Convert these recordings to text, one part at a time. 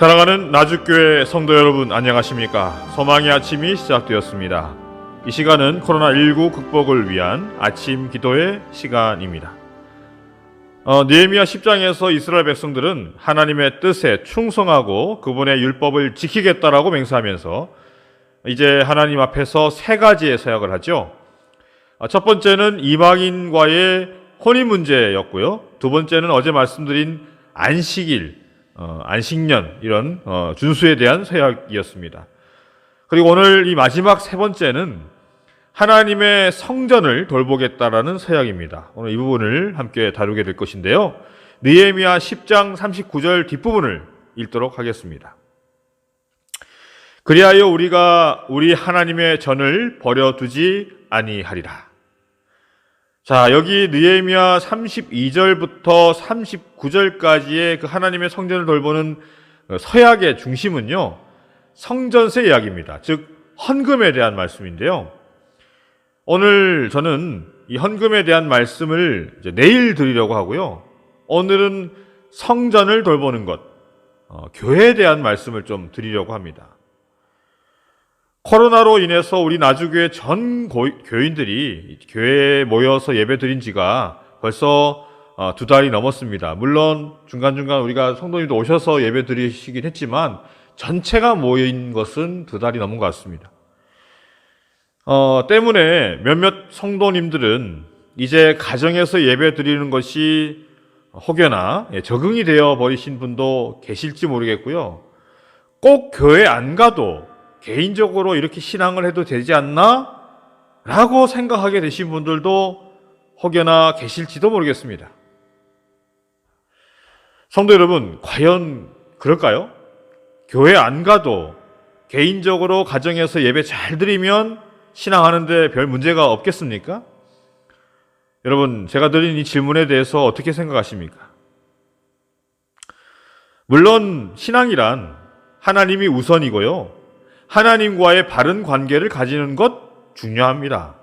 사랑하는 나주교회 성도 여러분 안녕하십니까? 소망의 아침이 시작되었습니다. 이 시간은 코로나19 극복을 위한 아침 기도의 시간입니다. 어, 느헤미야 10장에서 이스라엘 백성들은 하나님의 뜻에 충성하고 그분의 율법을 지키겠다라고 맹세하면서 이제 하나님 앞에서 세 가지의 서약을 하죠. 어, 첫 번째는 이방인과의 혼인 문제였고요. 두 번째는 어제 말씀드린 안식일, 어, 안식년 이런 어, 준수에 대한 서약이었습니다. 그리고 오늘 이 마지막 세 번째는 하나님의 성전을 돌보겠다라는 서약입니다. 오늘 이 부분을 함께 다루게 될 것인데요. 느헤미야 10장 39절 뒷부분을 읽도록 하겠습니다. 그리하여 우리가 우리 하나님의 전을 버려 두지 아니하리라. 자, 여기 느헤미야 32절부터 39절까지의 그 하나님의 성전을 돌보는 서약의 중심은요. 성전세 이야기입니다. 즉 헌금에 대한 말씀인데요. 오늘 저는 이 헌금에 대한 말씀을 내일 드리려고 하고요. 오늘은 성전을 돌보는 것, 어, 교회에 대한 말씀을 좀 드리려고 합니다. 코로나로 인해서 우리 나주교회 전 고- 교인들이 교회에 모여서 예배 드린 지가 벌써 어, 두 달이 넘었습니다. 물론 중간중간 우리가 성도님도 오셔서 예배 드리시긴 했지만 전체가 모인 것은 두 달이 넘은 것 같습니다. 어, 때문에 몇몇 성도님들은 이제 가정에서 예배 드리는 것이 혹여나 예, 적응이 되어 버리신 분도 계실지 모르겠고요. 꼭 교회 안 가도 개인적으로 이렇게 신앙을 해도 되지 않나? 라고 생각하게 되신 분들도 혹여나 계실지도 모르겠습니다. 성도 여러분, 과연 그럴까요? 교회 안 가도 개인적으로 가정에서 예배 잘 드리면 신앙하는데 별 문제가 없겠습니까? 여러분, 제가 드린 이 질문에 대해서 어떻게 생각하십니까? 물론, 신앙이란 하나님이 우선이고요. 하나님과의 바른 관계를 가지는 것 중요합니다.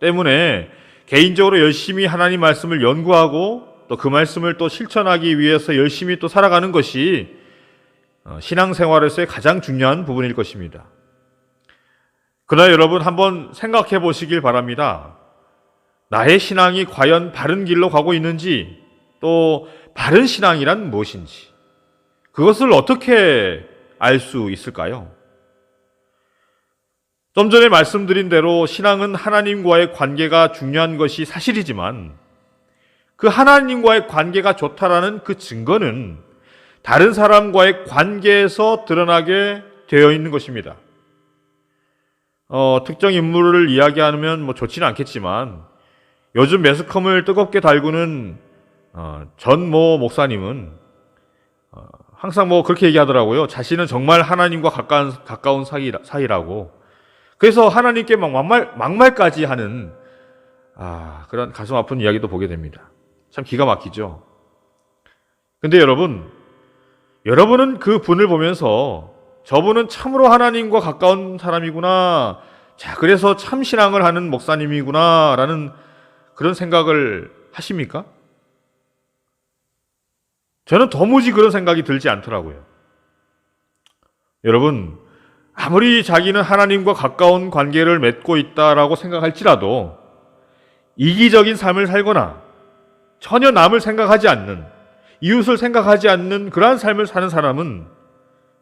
때문에 개인적으로 열심히 하나님 말씀을 연구하고 또 그 말씀을 또 실천하기 위해서 열심히 또 살아가는 것이 어, 신앙생활에서의 가장 중요한 부분일 것입니다. 그러나 여러분 한번 생각해 보시길 바랍니다. 나의 신앙이 과연 바른 길로 가고 있는지 또 바른 신앙이란 무엇인지 그것을 어떻게 알 수 있을까요? 좀 전에 말씀드린 대로 신앙은 하나님과의 관계가 중요한 것이 사실이지만 그 하나님과의 관계가 좋다라는 그 증거는 다른 사람과의 관계에서 드러나게 되어 있는 것입니다. 어, 특정 인물을 이야기하면 뭐 좋지는 않겠지만 요즘 매스컴을 뜨겁게 달구는 어, 전모 목사님은 어, 항상 뭐 그렇게 얘기하더라고요. 자신은 정말 하나님과 가까운, 가까운 사이라, 사이라고. 그래서 하나님께 막 막말, 막말까지 하는 아, 그런 가슴 아픈 이야기도 보게 됩니다. 참 기가 막히죠. 근데 여러분, 여러분은 그 분을 보면서 저분은 참으로 하나님과 가까운 사람이구나. 자, 그래서 참 신앙을 하는 목사님이구나. 라는 그런 생각을 하십니까? 저는 도무지 그런 생각이 들지 않더라고요. 여러분, 아무리 자기는 하나님과 가까운 관계를 맺고 있다라고 생각할지라도 이기적인 삶을 살거나 전혀 남을 생각하지 않는 이웃을 생각하지 않는 그러한 삶을 사는 사람은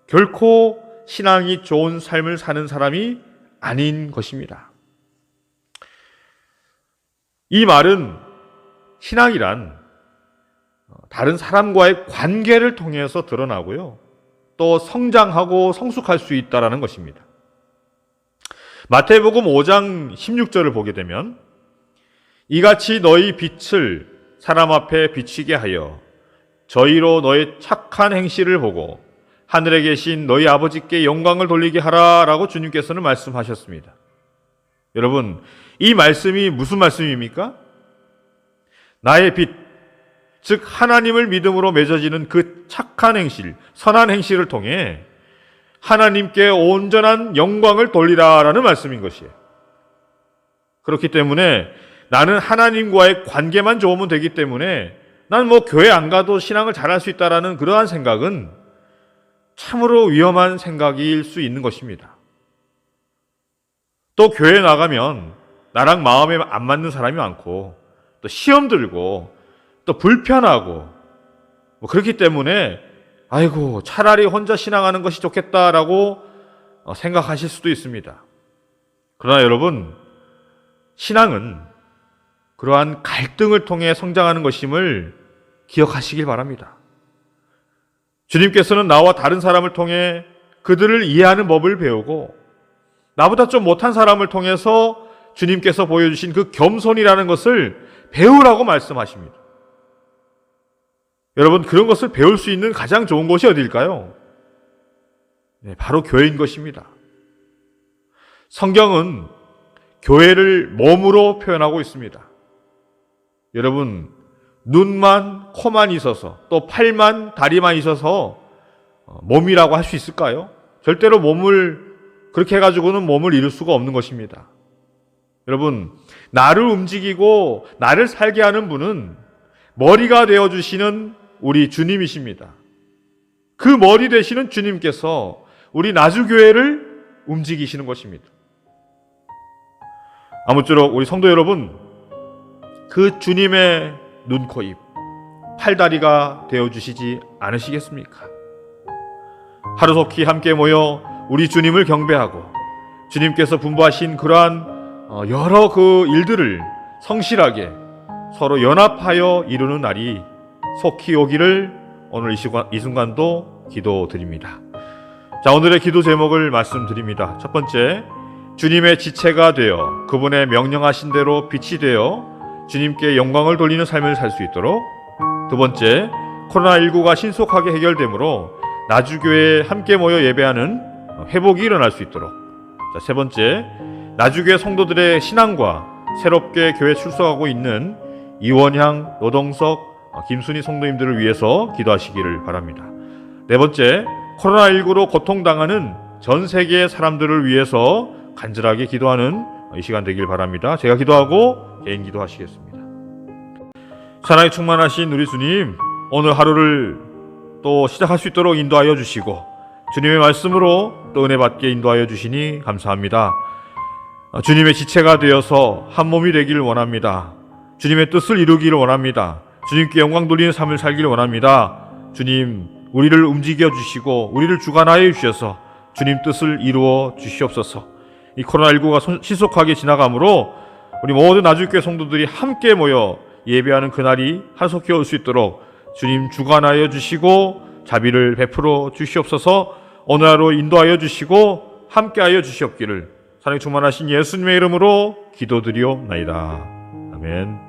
결코 신앙이 좋은 삶을 사는 사람이 아닌 것입니다. 이 말은 신앙이란 다른 사람과의 관계를 통해서 드러나고요. 또 성장하고 성숙할 수 있다라는 것입니다. 마태복음 5장 16절을 보게 되면 이같이 너희 빛을 사람 앞에 비치게 하여 저희로 너의 착한 행실을 보고 하늘에 계신 너희 아버지께 영광을 돌리게 하라라고 주님께서는 말씀하셨습니다. 여러분, 이 말씀이 무슨 말씀입니까? 나의 빛, 즉 하나님을 믿음으로 맺어지는 그 착한 행실, 선한 행실을 통해 하나님께 온전한 영광을 돌리라라는 말씀인 것이에요. 그렇기 때문에 나는 하나님과의 관계만 좋으면 되기 때문에 난 뭐 교회 안 가도 신앙을 잘할 수 있다라는 그러한 생각은 참으로 위험한 생각일 수 있는 것입니다. 또 교회 나가면 나랑 마음에 안 맞는 사람이 많고 또 시험 들고 또 불편하고 뭐 그렇기 때문에 아이고 차라리 혼자 신앙하는 것이 좋겠다라고 어, 생각하실 수도 있습니다. 그러나 여러분 신앙은 그러한 갈등을 통해 성장하는 것임을 기억하시길 바랍니다. 주님께서는 나와 다른 사람을 통해 그들을 이해하는 법을 배우고 나보다 좀 못한 사람을 통해서 주님께서 보여주신 그 겸손이라는 것을 배우라고 말씀하십니다. 여러분, 그런 것을 배울 수 있는 가장 좋은 곳이 어디일까요? 네, 바로 교회인 것입니다. 성경은 교회를 몸으로 표현하고 있습니다. 여러분, 눈만, 코만 있어서 또 팔만, 다리만 있어서 어, 몸이라고 할 수 있을까요? 절대로 몸을 그렇게 해가지고는 몸을 이룰 수가 없는 것입니다. 여러분, 나를 움직이고 나를 살게 하는 분은 머리가 되어 주시는 우리 주님이십니다. 그 머리 되시는 주님께서 우리 나주교회를 움직이시는 것입니다. 아무쪼록 우리 성도 여러분, 그 주님의 눈, 코, 입, 팔다리가 되어주시지 않으시겠습니까? 하루속히 함께 모여 우리 주님을 경배하고 주님께서 분부하신 그러한 어, 여러 그 일들을 성실하게 서로 연합하여 이루는 날이 속히 오기를 오늘 이, 시간, 이 순간도 기도드립니다. 자, 오늘의 기도 제목을 말씀드립니다. 첫 번째, 주님의 지체가 되어 그분의 명령하신 대로 빛이 되어 주님께 영광을 돌리는 삶을 살 수 있도록 두 번째, 코로나19가 신속하게 해결되므로 나주교회에 함께 모여 예배하는 회복이 일어날 수 있도록 자, 세 번째, 나주교회 성도들의 신앙과 새롭게 교회 출석하고 있는 이원향, 노동석, 어, 김순희 성도님들을 위해서 기도하시기를 바랍니다. 네 번째, 코로나19로 고통당하는 전 세계의 사람들을 위해서 간절하게 기도하는 이 시간 되길 바랍니다. 제가 기도하고 개인 기도하시겠습니다. 사랑에 충만하신 우리 주님, 오늘 하루를 또 시작할 수 있도록 인도하여 주시고 주님의 말씀으로 또 은혜 받게 인도하여 주시니 감사합니다. 어, 주님의 지체가 되어서 한 몸이 되기를 원합니다. 주님의 뜻을 이루기를 원합니다. 주님께 영광 돌리는 삶을 살기를 원합니다. 주님, 우리를 움직여 주시고 우리를 주관하여 주셔서 주님 뜻을 이루어 주시옵소서. 이 코로나19가 신속하게 지나가므로 우리 모든 나주교회 성도들이 함께 모여 예배하는 그날이 하속히 올 수 있도록 주님 주관하여 주시고 자비를 베풀어 주시옵소서 오늘 하루 인도하여 주시고 함께하여 주시옵기를 사랑이 충만하신 예수님의 이름으로 기도드리옵나이다. 아멘.